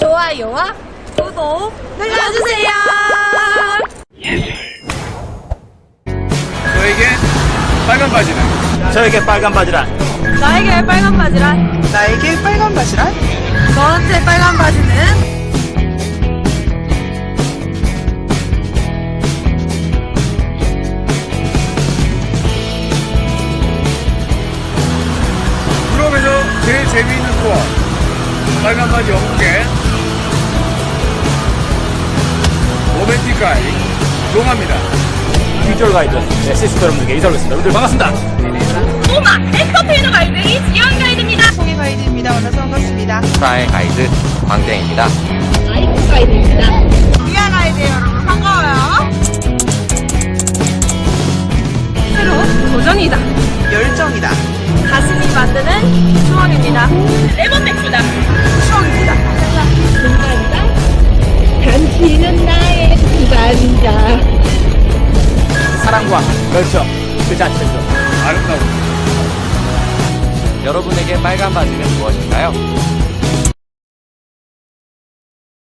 좋아요와 구독 눌러주세요. 저에게 빨간 바지는 저에게 빨간 바지란 나에게 빨간 바지란 나에게 빨간 바지란? 너한테 빨간 바지는? 유럽에서 제일 재미있는 투어. 빨간 바지 영국 가이 용합니다 비주얼 가이드 네, 시스터 여러분들께 인사드리겠습니다 여러분들 반갑습니다 꼬마 에코페이너 갈매기 지연 가이드입니다. 송이 가이드입니다. 만나서 반갑습니다. 프라의 가이드 광땡입니다. 아이코 가이드입니다. 미아 가이드 여러분 반가워요. 새로운 도전이다. 열정이다. 가슴이 만드는 추억입니다. 레몬 맥 구간이다. 사랑과 열정 그 자체죠 아름다운 여러분에게 빨간 바지는 무엇인가요?